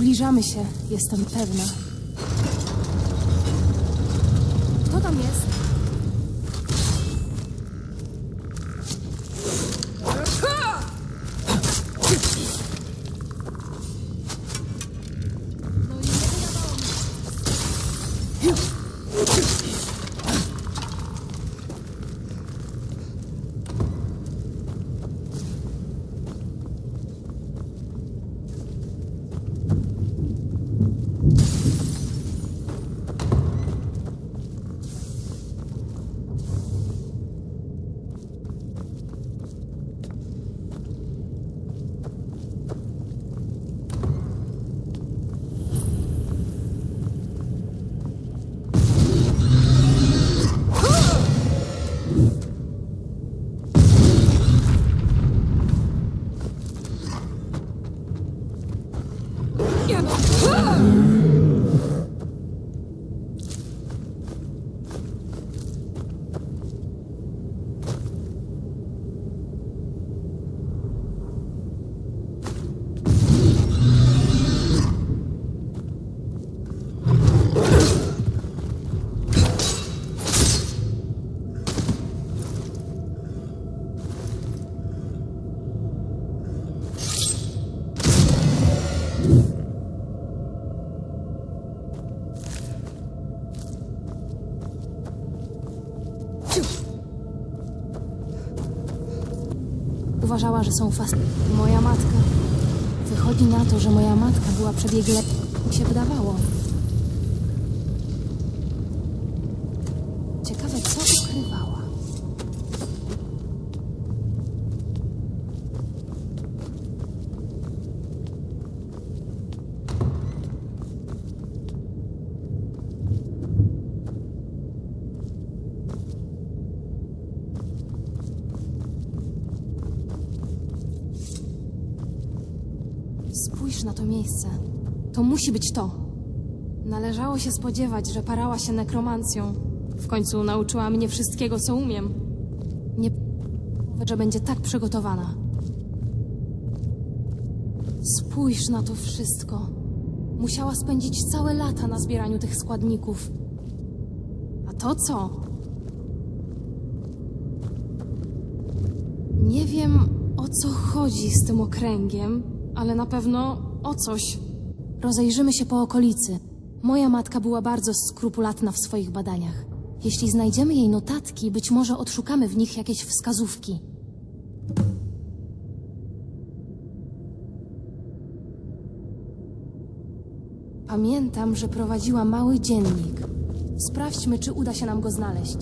Zbliżamy się, jestem pewna. Kto tam jest? Uważała, że są fast. Moja matka. Wychodzi na to, że moja matka była przebiegle. Mi się wydawało. Spójrz na to miejsce. To musi być to. Należało się spodziewać, że parała się nekromancją. W końcu nauczyła mnie wszystkiego, co umiem. Nie że będzie tak przygotowana. Spójrz na to wszystko. Musiała spędzić całe lata na zbieraniu tych składników. A to co? Nie wiem, o co chodzi z tym okręgiem, ale na pewno o coś. Rozejrzymy się po okolicy. Moja matka była bardzo skrupulatna w swoich badaniach. Jeśli znajdziemy jej notatki, być może odszukamy w nich jakieś wskazówki. Pamiętam, że prowadziła mały dziennik. Sprawdźmy, czy uda się nam go znaleźć.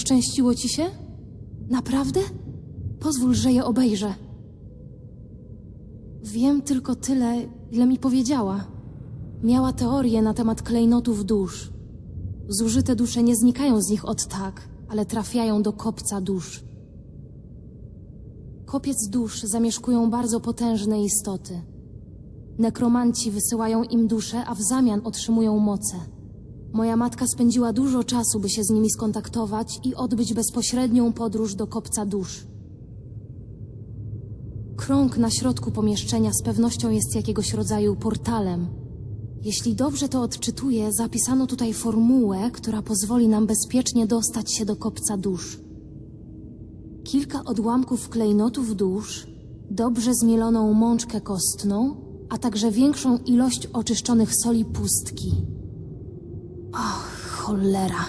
Poszczęściło ci się? Naprawdę? Pozwól, że je obejrzę. Wiem tylko tyle, ile mi powiedziała. Miała teorię na temat klejnotów dusz. Zużyte dusze nie znikają z nich od tak, ale trafiają do kopca dusz. Kopiec dusz zamieszkują bardzo potężne istoty. Nekromanci wysyłają im dusze, a w zamian otrzymują moce. Moja matka spędziła dużo czasu, by się z nimi skontaktować i odbyć bezpośrednią podróż do kopca dusz. Krąg na środku pomieszczenia z pewnością jest jakiegoś rodzaju portalem. Jeśli dobrze to odczytuję, zapisano tutaj formułę, która pozwoli nam bezpiecznie dostać się do kopca dusz. Kilka odłamków klejnotów dusz, dobrze zmieloną mączkę kostną, a także większą ilość oczyszczonych soli pustki. Och, cholera.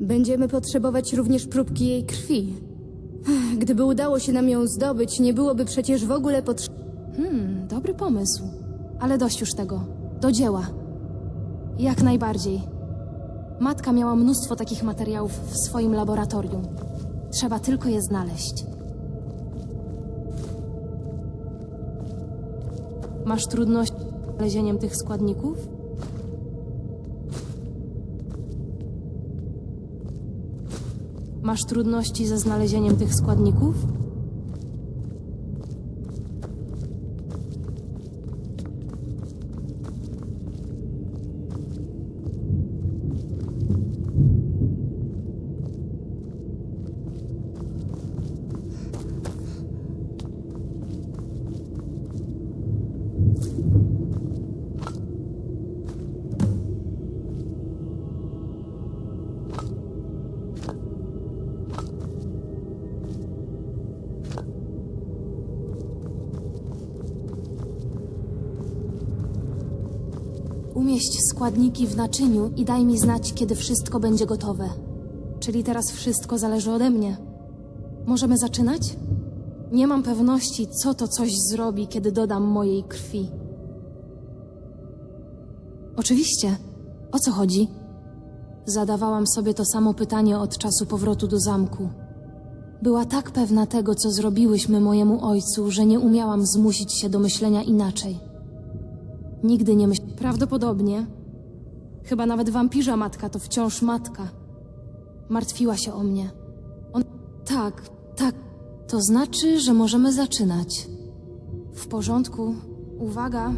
Będziemy potrzebować również próbki jej krwi. Gdyby udało się nam ją zdobyć, nie byłoby przecież w ogóle potrzeby. Hmm, dobry pomysł. Ale dość już tego. Do dzieła. Jak najbardziej. Matka miała mnóstwo takich materiałów w swoim laboratorium. Trzeba tylko je znaleźć. Masz trudność z znalezieniem tych składników? Masz trudności ze znalezieniem tych składników? Umieść składniki w naczyniu i daj mi znać, kiedy wszystko będzie gotowe. Czyli teraz wszystko zależy ode mnie. Możemy zaczynać? Nie mam pewności, co to coś zrobi, kiedy dodam mojej krwi. Oczywiście. O co chodzi? Zadawałam sobie to samo pytanie od czasu powrotu do zamku. Była tak pewna tego, co zrobiłyśmy mojemu ojcu, że nie umiałam zmusić się do myślenia inaczej. Nigdy nie myśl... Prawdopodobnie. Chyba nawet wampirza matka to wciąż matka. Martwiła się o mnie. On... Tak, tak. To znaczy, że możemy zaczynać. W porządku. Uwaga.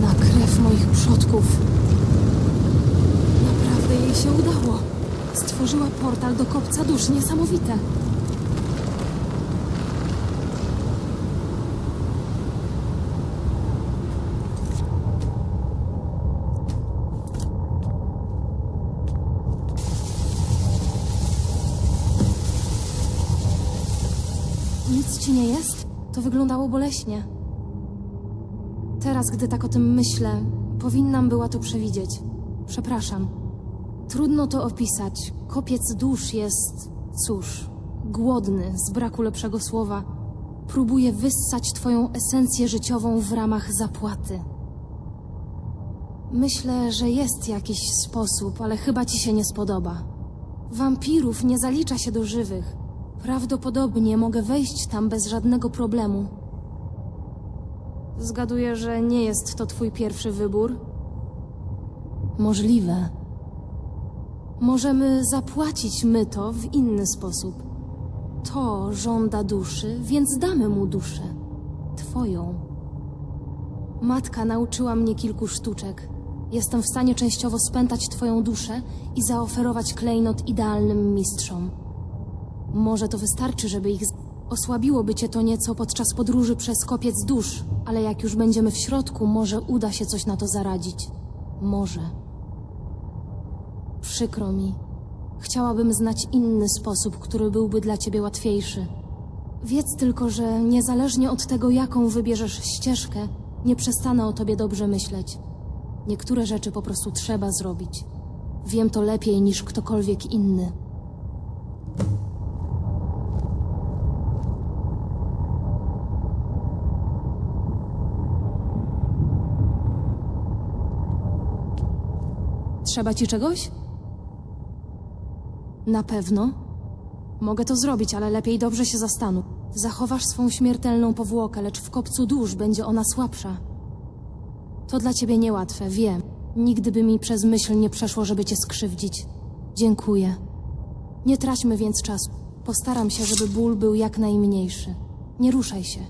Na krew moich przodków. jej się udało. Stworzyła portal do kopca dusz. Niesamowite. Nic ci nie jest? To wyglądało boleśnie. Teraz, gdy tak o tym myślę, powinnam była to przewidzieć. Przepraszam. Trudno to opisać. Kopiec dusz jest, cóż, głodny, z braku lepszego słowa. Próbuje wyssać twoją esencję życiową w ramach zapłaty. Myślę, że jest jakiś sposób, ale chyba ci się nie spodoba. Wampirów nie zalicza się do żywych. Prawdopodobnie mogę wejść tam bez żadnego problemu. Zgaduję, że nie jest to twój pierwszy wybór. Możliwe. Możemy zapłacić my to w inny sposób. To żąda duszy, więc damy mu duszę. Twoją. Matka nauczyła mnie kilku sztuczek. Jestem w stanie częściowo spętać twoją duszę i zaoferować klejnot idealnym mistrzom. Może to wystarczy, żeby ich. Osłabiłoby cię to nieco podczas podróży przez kopiec dusz, ale jak już będziemy w środku, może uda się coś na to zaradzić. Może. Przykro mi. Chciałabym znać inny sposób, który byłby dla ciebie łatwiejszy. Wiedz tylko, że niezależnie od tego, jaką wybierzesz ścieżkę, nie przestanę o tobie dobrze myśleć. Niektóre rzeczy po prostu trzeba zrobić. Wiem to lepiej niż ktokolwiek inny. Trzeba ci czegoś? Na pewno. Mogę to zrobić, ale lepiej dobrze się zastanów. Zachowasz swą śmiertelną powłokę, lecz w kopcu dusz będzie ona słabsza. To dla ciebie niełatwe, wiem. Nigdy by mi przez myśl nie przeszło, żeby cię skrzywdzić. Dziękuję. Nie traćmy więc czasu. Postaram się, żeby ból był jak najmniejszy. Nie ruszaj się.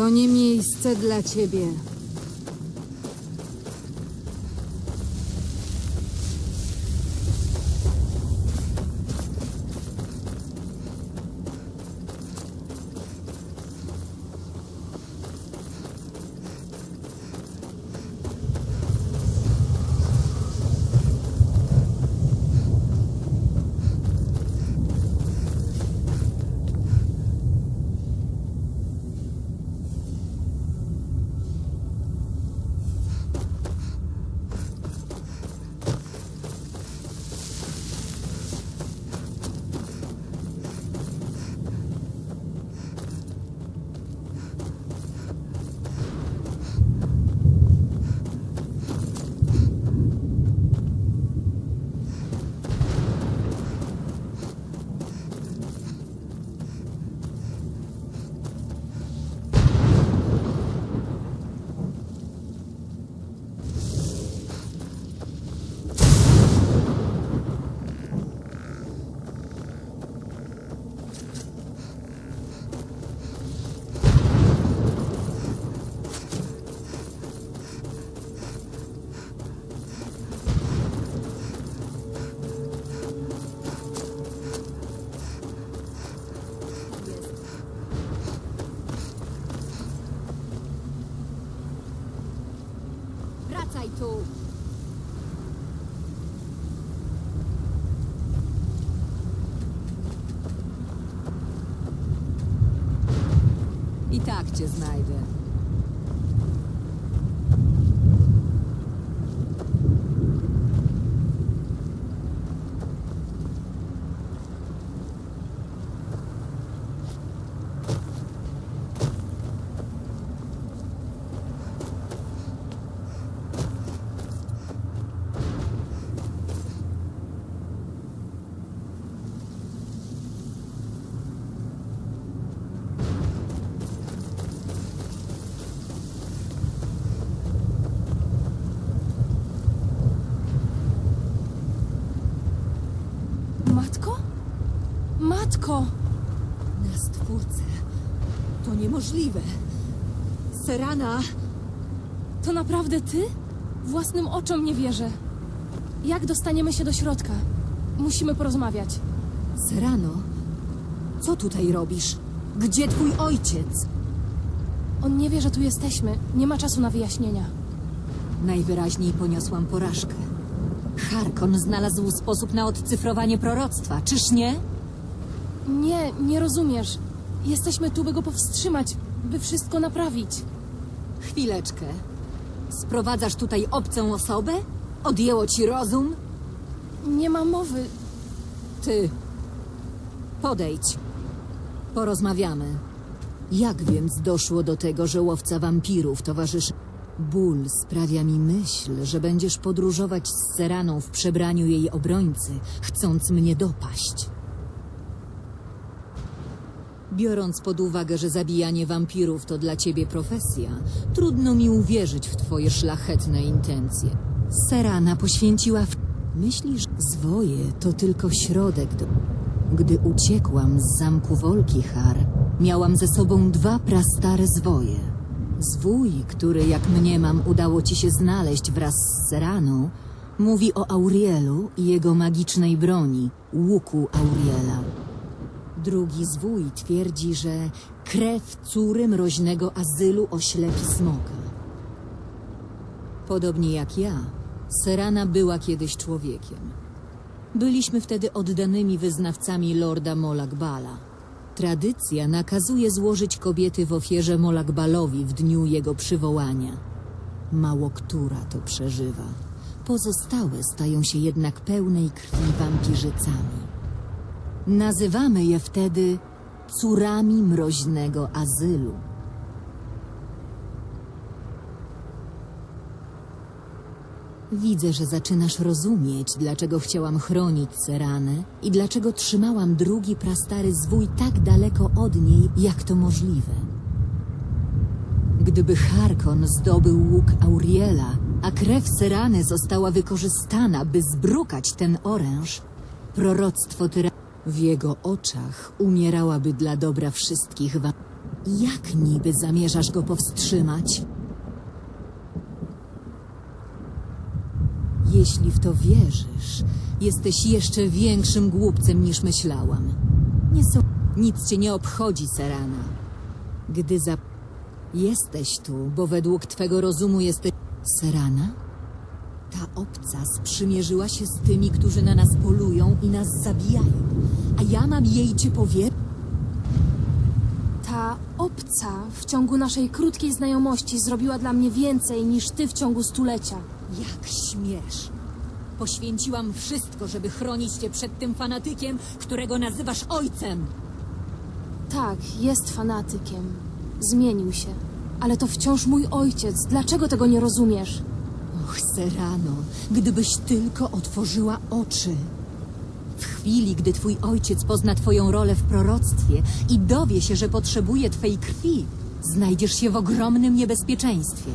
To nie miejsce dla ciebie. Tak cię znajdę. Matko? Matko! Na stwórcę. To niemożliwe. Serana, To naprawdę ty? Własnym oczom nie wierzę. Jak dostaniemy się do środka? Musimy porozmawiać. Serano, co tutaj robisz? Gdzie twój ojciec? On nie wie, że tu jesteśmy. Nie ma czasu na wyjaśnienia. Najwyraźniej poniosłam porażkę. Harkon znalazł sposób na odcyfrowanie proroctwa, czyż nie? Nie, nie rozumiesz. Jesteśmy tu, by go powstrzymać, by wszystko naprawić. Chwileczkę. Sprowadzasz tutaj obcą osobę? Odjęło ci rozum? Nie ma mowy. Ty. Podejdź. Porozmawiamy. Jak więc doszło do tego, że łowca wampirów towarzyszy... Ból sprawia mi myśl, że będziesz podróżować z Seraną w przebraniu jej obrońcy, chcąc mnie dopaść. Biorąc pod uwagę, że zabijanie wampirów to dla ciebie profesja, trudno mi uwierzyć w twoje szlachetne intencje. Serana poświęciła w... Myślisz, zwoje to tylko środek do... Gdy uciekłam z zamku Wolkihar, miałam ze sobą dwa prastare zwoje. Zwój, który, jak mniemam, udało ci się znaleźć wraz z Seraną, mówi o Aurielu i jego magicznej broni, łuku Auriela. Drugi zwój twierdzi, że krew córy mroźnego azylu oślepi smoka. Podobnie jak ja, Serana była kiedyś człowiekiem. Byliśmy wtedy oddanymi wyznawcami lorda Molakbala. Tradycja nakazuje złożyć kobiety w ofierze Molakbalowi w dniu jego przywołania. Mało która to przeżywa. Pozostałe stają się jednak pełnej krwi wampirzycami. Nazywamy je wtedy córami mroźnego azylu. Widzę, że zaczynasz rozumieć, dlaczego chciałam chronić Seranę i dlaczego trzymałam drugi prastary zwój tak daleko od niej, jak to możliwe. Gdyby Harkon zdobył łuk Auriela, a krew Serany została wykorzystana, by zbrukać ten oręż, proroctwo tyra... W jego oczach umierałaby dla dobra wszystkich wam. Jak niby zamierzasz go powstrzymać? Jeśli w to wierzysz, jesteś jeszcze większym głupcem niż myślałam. Nie są... Nic cię nie obchodzi, Serana. Gdy za... Jesteś tu, bo według twego rozumu jesteś... Serana? Ta obca sprzymierzyła się z tymi, którzy na nas polują i nas zabijają. A ja mam jej cię powie... Ta obca w ciągu naszej krótkiej znajomości zrobiła dla mnie więcej niż ty w ciągu stulecia. Jak śmiesz? Poświęciłam wszystko, żeby chronić cię przed tym fanatykiem, którego nazywasz ojcem. Tak, jest fanatykiem. Zmienił się. Ale to wciąż mój ojciec. Dlaczego tego nie rozumiesz? Och, Serano, gdybyś tylko otworzyła oczy. W chwili, gdy twój ojciec pozna twoją rolę w proroctwie i dowie się, że potrzebuje twej krwi, znajdziesz się w ogromnym niebezpieczeństwie.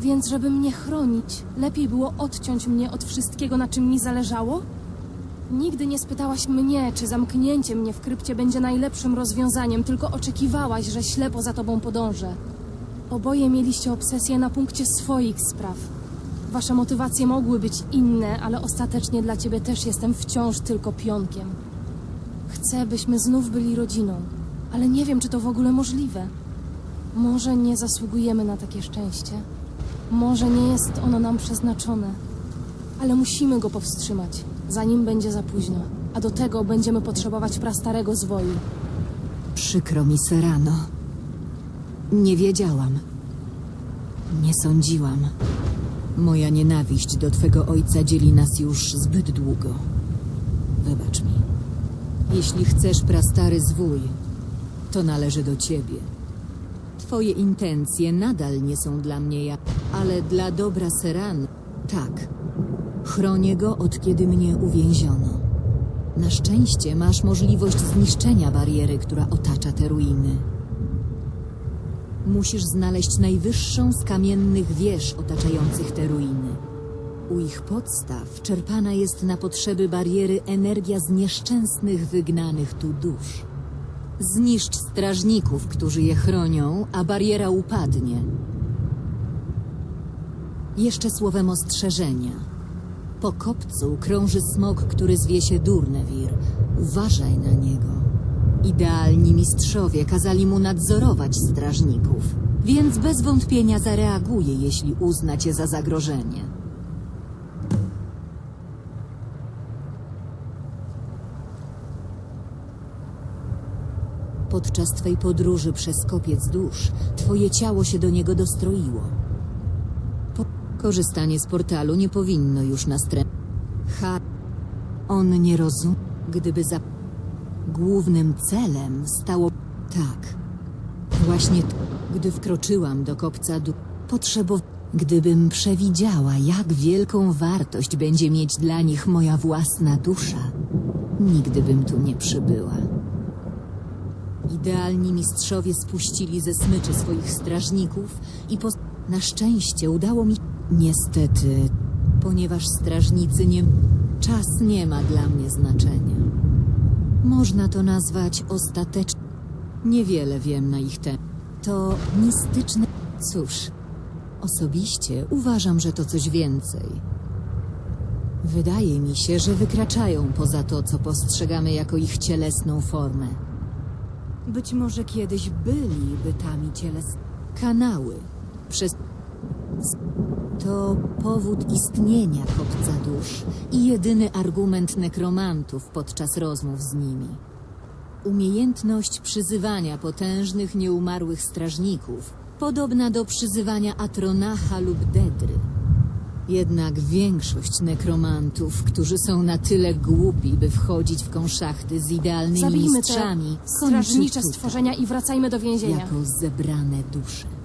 Więc, żeby mnie chronić, lepiej było odciąć mnie od wszystkiego, na czym mi zależało? Nigdy nie spytałaś mnie, czy zamknięcie mnie w krypcie będzie najlepszym rozwiązaniem, tylko oczekiwałaś, że ślepo za tobą podążę. Oboje mieliście obsesję na punkcie swoich spraw. Wasze motywacje mogły być inne, ale ostatecznie dla ciebie też jestem wciąż tylko pionkiem. Chcę, byśmy znów byli rodziną, ale nie wiem, czy to w ogóle możliwe. Może nie zasługujemy na takie szczęście. Może nie jest ono nam przeznaczone, ale musimy go powstrzymać, zanim będzie za późno. A do tego będziemy potrzebować prastarego zwoju. Przykro mi, Serano. Nie wiedziałam. Nie sądziłam. Moja nienawiść do twego ojca dzieli nas już zbyt długo. Wybacz mi. Jeśli chcesz prastary zwój, to należy do ciebie. Twoje intencje nadal nie są dla mnie jak, ale dla dobra Seran, tak. Chronię go od kiedy mnie uwięziono. Na szczęście masz możliwość zniszczenia bariery, która otacza te ruiny. Musisz znaleźć najwyższą z kamiennych wież otaczających te ruiny. U ich podstaw czerpana jest na potrzeby bariery energia z nieszczęsnych wygnanych tu dusz. Zniszcz strażników, którzy je chronią, a bariera upadnie. Jeszcze słowem ostrzeżenia. Po kopcu krąży smok, który zwie się Durnewir. Uważaj na niego. Idealni mistrzowie kazali mu nadzorować strażników, więc bez wątpienia zareaguje, jeśli uzna cię za zagrożenie. Podczas twej podróży przez kopiec dusz, twoje ciało się do niego dostroiło. Po... Korzystanie z portalu nie powinno już nastręczyć. Ha... On nie rozumie. Gdyby za... Głównym celem stało... Tak. Właśnie gdy wkroczyłam do kopca du... Potrzebow... Gdybym przewidziała, jak wielką wartość będzie mieć dla nich moja własna dusza, nigdy bym tu nie przybyła. Idealni mistrzowie spuścili ze smyczy swoich strażników i po... Na szczęście udało mi... Niestety, ponieważ strażnicy nie... Czas nie ma dla mnie znaczenia. Można to nazwać ostatecznie. Niewiele wiem na ich temat. To mistyczne... Cóż, osobiście uważam, że to coś więcej. Wydaje mi się, że wykraczają poza to, co postrzegamy jako ich cielesną formę. Być może kiedyś byli bytami cielesnymi. Kanały. Przez... To powód istnienia kopca dusz i jedyny argument nekromantów podczas rozmów z nimi. Umiejętność przyzywania potężnych, nieumarłych strażników, podobna do przyzywania Atronacha lub Dedry. Jednak większość nekromantów, którzy są na tyle głupi, by wchodzić w konszachty z idealnymi Zabijmy te mistrzami, strażnicze kończy tutaj, stworzenia i wracajmy do więzienia. jako zebrane dusze.